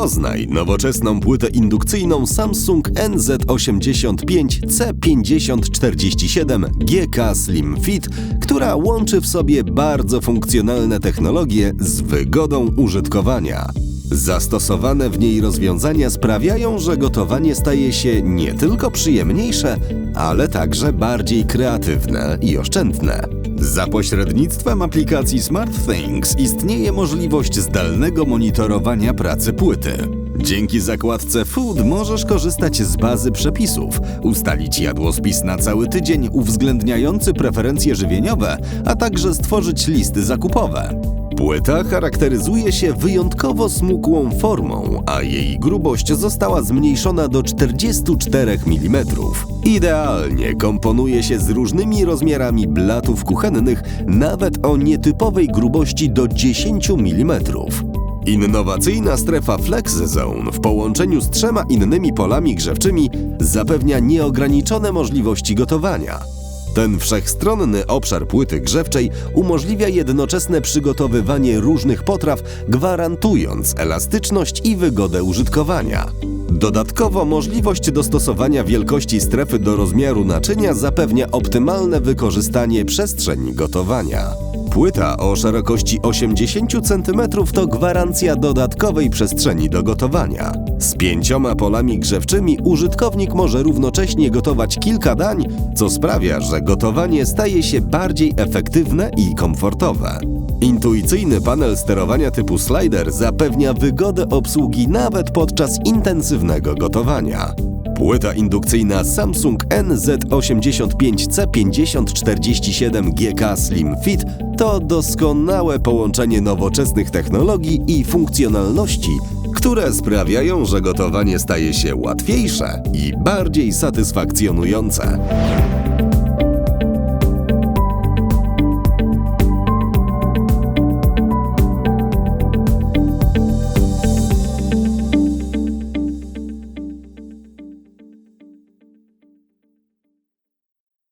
Poznaj nowoczesną płytę indukcyjną Samsung NZ85C5047 GK Slim Fit, która łączy w sobie bardzo funkcjonalne technologie z wygodą użytkowania. Zastosowane w niej rozwiązania sprawiają, że gotowanie staje się nie tylko przyjemniejsze, ale także bardziej kreatywne i oszczędne. Za pośrednictwem aplikacji SmartThings istnieje możliwość zdalnego monitorowania pracy płyty. Dzięki zakładce Food możesz korzystać z bazy przepisów, ustalić jadłospis na cały tydzień uwzględniający preferencje żywieniowe, a także stworzyć listy zakupowe. Płyta charakteryzuje się wyjątkowo smukłą formą, a jej grubość została zmniejszona do 44 mm. Idealnie komponuje się z różnymi rozmiarami blatów kuchennych, nawet o nietypowej grubości do 10 mm. Innowacyjna strefa Flex Zone w połączeniu z trzema innymi polami grzewczymi zapewnia nieograniczone możliwości gotowania. Ten wszechstronny obszar płyty grzewczej umożliwia jednoczesne przygotowywanie różnych potraw, gwarantując elastyczność i wygodę użytkowania. Dodatkowo możliwość dostosowania wielkości strefy do rozmiaru naczynia zapewnia optymalne wykorzystanie przestrzeni gotowania. Płyta o szerokości 80 cm to gwarancja dodatkowej przestrzeni do gotowania. Z pięcioma polami grzewczymi użytkownik może równocześnie gotować kilka dań, co sprawia, że gotowanie staje się bardziej efektywne i komfortowe. Intuicyjny panel sterowania typu slider zapewnia wygodę obsługi nawet podczas intensywnego gotowania. Płyta indukcyjna Samsung NZ85C5047 GK Slim Fit to doskonałe połączenie nowoczesnych technologii i funkcjonalności, które sprawiają, że gotowanie staje się łatwiejsze i bardziej satysfakcjonujące.